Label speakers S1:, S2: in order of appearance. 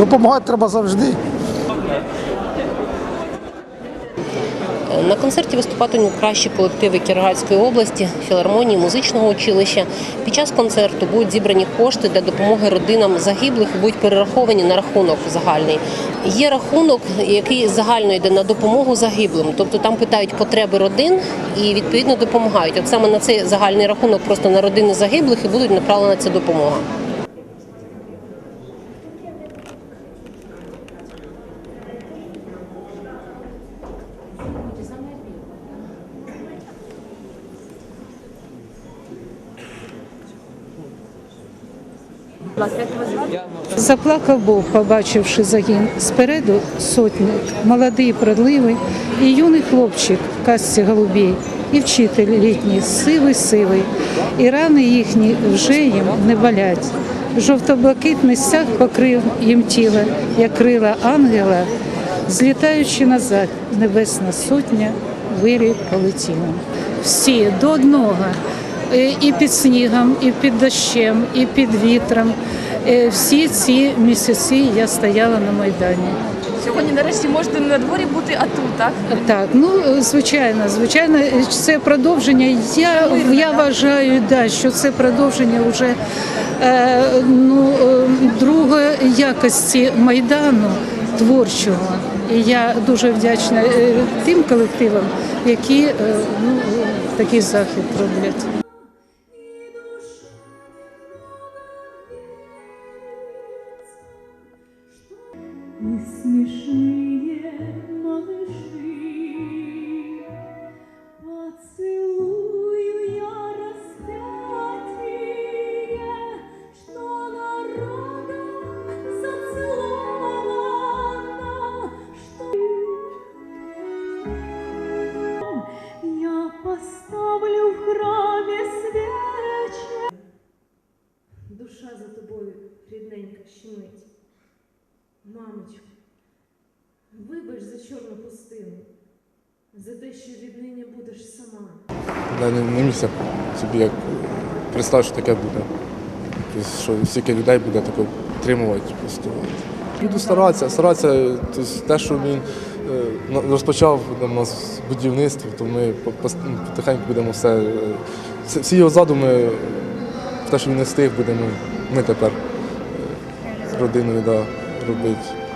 S1: допомагати треба завжди.
S2: На концерті виступатимуть кращі колективи Кіровоградської області, філармонії, музичного училища. Під час концерту будуть зібрані кошти для допомоги родинам загиблих і будуть перераховані на рахунок загальний. Є рахунок, який загально йде на допомогу загиблим, тобто там питають потреби родин і відповідно допомагають. От саме на цей загальний рахунок, просто на родини загиблих, і будуть направлена ця допомога.
S3: Заплакав Бог, побачивши загін. Спереду сотні, молодий, продливий, і юний хлопчик в касці голубій, і вчитель літній, сивий, сивий, і рани їхні вже їм не болять. Жовто-блакитний стяг покрив їм тіло, як крила ангела, злітаючи назад, небесна сотня вирі полетіла. Всі до одного. Е, і під снігом, і під дощем, і під вітром. Е, Всі ці місяці я стояла на Майдані.
S4: Сьогодні нарешті можете не на дворі бути, а тут, так?
S3: Так, ну е, звичайно, звичайно, це продовження. Я, я вважаю, да, що це продовження вже е, ну, другої якості майдану творчого. І я дуже вдячна е, тим колективам, які е, ну, такий захід роблять.
S5: Не смешные
S6: щемить. Мамочко, вибач за чорну пустину, за те, що віднині будеш сама.
S7: Я не, не міг собі як представити, що таке буде. Тобто, що стільки людей буде таке підтримувати. Просто. Буду старатися, старатися. Тобто, те, що він е, розпочав там, у нас будівництво, то ми ну, потихеньку будемо все. е, всі- його задуми, те, що він не встиг, будемо ми тепер е, родиною да, робити.